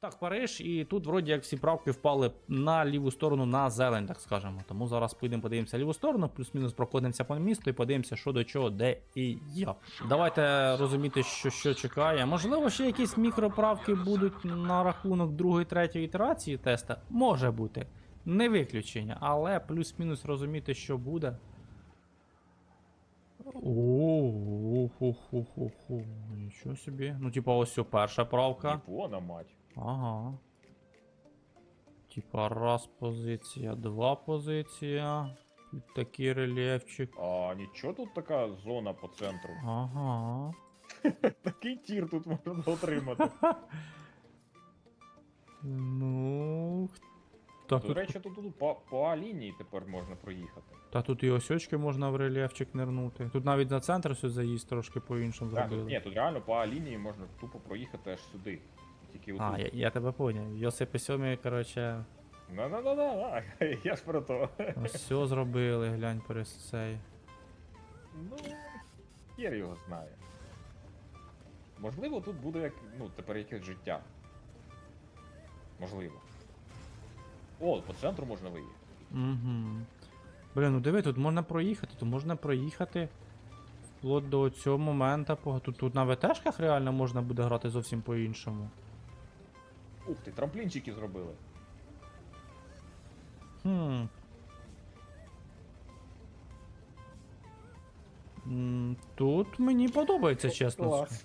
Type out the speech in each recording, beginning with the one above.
Так, Париж, і тут вроді як всі правки впали на ліву сторону на зелень, так скажемо. Тому зараз поїдемо подивимося ліву сторону, плюс-мінус проходимося по місту і подивимося, що до чого, де і як. Давайте розуміти, що що чекає. Можливо, ще якісь мікроправки будуть на рахунок другої, третьої ітерації теста. Може бути. Не виключення, але плюс-мінус розуміти, що буде. О-хо-хо-хо-хо. Нічого собі. Ну, типа, ось о, перша правка. Япона, мать. Ага. Типа раз позиція, два позиція. Такий рельєфчик. А нічого тут така зона по центру. Ага. Такий тір тут можна отримати. Ну. Так, До тут, речі, тут, тут по, по А лінії тепер можна проїхати. та тут і осьочки можна в рельєфчик нирнути. Тут навіть на центр все заїзд трошки по-іншому Так, зробили. ні, тут реально по А лінії можна тупо проїхати аж сюди. Тільки отут. А, я, я тебе поняв. Йосипи сьомі, короче, Да-да-да-да, я ж про то. ось все зробили, глянь перед цей. Ну, хер його знає. Можливо, тут буде як, ну, тепер якесь життя. Можливо. О, по центру можна виїхати. Угу. Блін, ну диви, тут можна проїхати, тут можна проїхати вплоть до цього моменту. Тут, тут на ВТшках реально можна буде грати зовсім по-іншому. Ух ти, трамплінчики зробили. Хм. М, Тут мені подобається, чесно. Клас.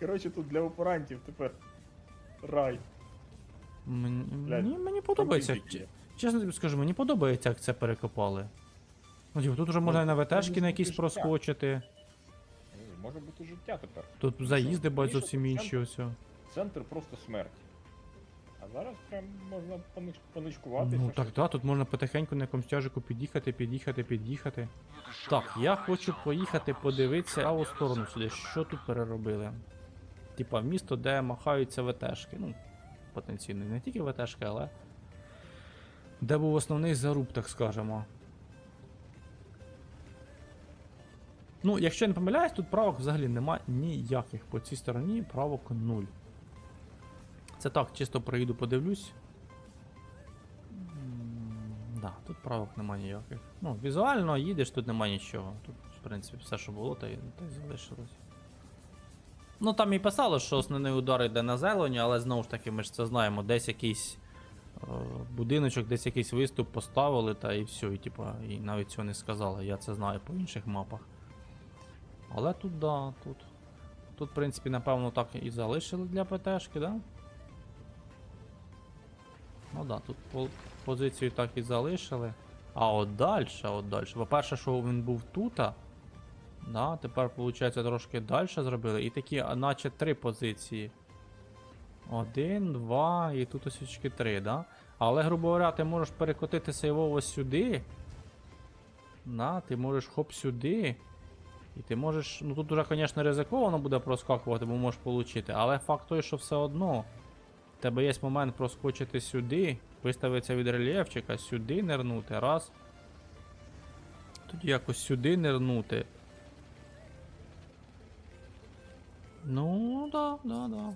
Коротше, тут для оперантів тепер рай. Мені, мені, мені подобається. Трамплінчики є. Чесно тобі скажу, мені подобається, як це перекопали. Ну, типу, тут вже можна і на ВТшки на якісь життя. проскочити. Ну, Може бути життя тепер. Тут заїзди бать зовсім інші ось. о. Центр просто смерть. А зараз прям можна понич... поничкуватися. Ну так, так, тут можна потихеньку на якомусь тяжику під'їхати, під'їхати, під'їхати. Так, я хочу поїхати подивитися праву сторону сюди, що тут переробили. Типа місто, де махаються ВТшки. Ну, потенційно, не тільки ВТшки, але. Де був основний заруб, так скажемо. Ну, якщо я не помиляюсь, тут правок взагалі немає ніяких. По цій стороні правок нуль. Це так, чисто проїду, подивлюсь. Да, тут правок немає ніяких. Ну, візуально їдеш, тут немає нічого. Тут, в принципі, все, що було, та й, та й залишилось. Ну там і писало, що основний удар йде на зелені, але знову ж таки, ми ж це знаємо, десь якийсь е, будиночок, десь якийсь виступ поставили, та і все, і, типа, і навіть цього не сказали. Я це знаю по інших мапах. Але тут, да, тут. Тут, в принципі, напевно, так і залишили для ПТшки, да? Ну да, тут по- позицію так і залишили. А от далі, от далі. По-перше, що він був тут. Да, тепер, виходить, трошки далі зробили. І такі, наче три позиції. Один, два, і тут ось очки три, да? Але, грубо говоря, ти можеш перекотитися його ось сюди. Да, ти можеш хоп сюди. І ти можеш. Ну тут уже, звісно, ризиковано буде проскакувати, бо можеш отримати. Але факт той, що все одно. Тебе є момент проскочити сюди, виставитися від рельєфчика, сюди нирнути, раз. Тоді якось сюди нирнути. Ну, да, да, да.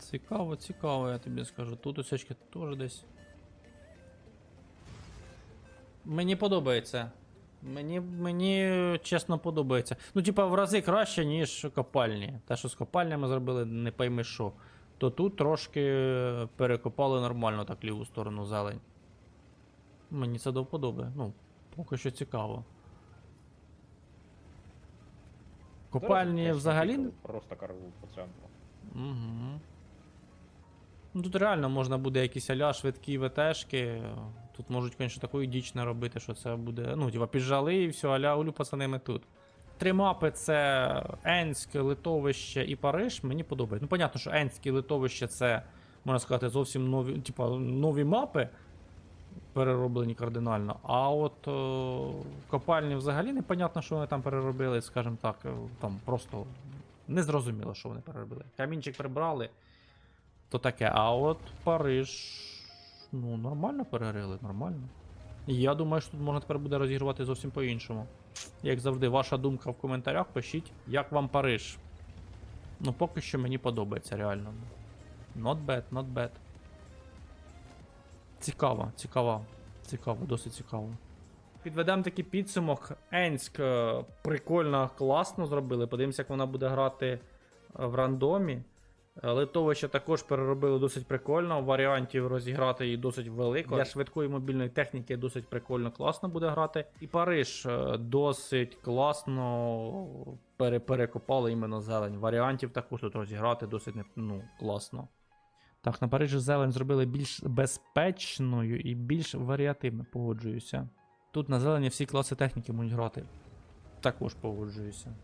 Цікаво, цікаво, я тобі скажу. Тут осечки теж десь. Мені подобається. Мені, мені чесно подобається. Ну, типа, в рази краще, ніж копальні. Те, що з копальнями зробили, не пойми що. То тут трошки перекопали нормально так ліву сторону зелень. Мені це до вподоби. Ну, поки що цікаво. Копальні Зараз, взагалі. Просто караву по центру. Угу. Ну тут реально можна буде якісь аля швидкі ВТшки. Тут можуть, звісно, таку діч наробити, що це буде. Ну, типа, піджали і все, аля улю пацани ми тут. Три мапи це Енськ, Литовище і Париж. Мені подобається. Ну, понятно, що Енськ і Литовище це, можна сказати, зовсім нові, типа, нові мапи. Перероблені кардинально. А от о, копальні взагалі непонятно, що вони там переробили, скажімо так, е, там просто не зрозуміло, що вони переробили. Камінчик прибрали, то таке. А от Париж. Ну, нормально перерили, нормально. Я думаю, що тут можна тепер буде розігрувати зовсім по-іншому. Як завжди, ваша думка в коментарях пишіть, як вам Париж. Ну, поки що мені подобається, реально. Not bad, not bad. Цікаво, цікаво. Цікаво, досить цікаво. Підведемо такий підсумок. Енськ е, прикольно, класно зробили. Подивимося, як вона буде грати е, в рандомі. Литовища також переробили досить прикольно. Варіантів розіграти її досить велико. Для швидкої мобільної техніки досить прикольно, класно буде грати. І Париж е, досить класно перекопали іменно зелень. Варіантів також тут розіграти досить ну, класно. Так, на Парижі зелень зробили більш безпечною і більш варіативно, погоджуюся. Тут на зелені всі класи техніки можуть грати. Також погоджуюся.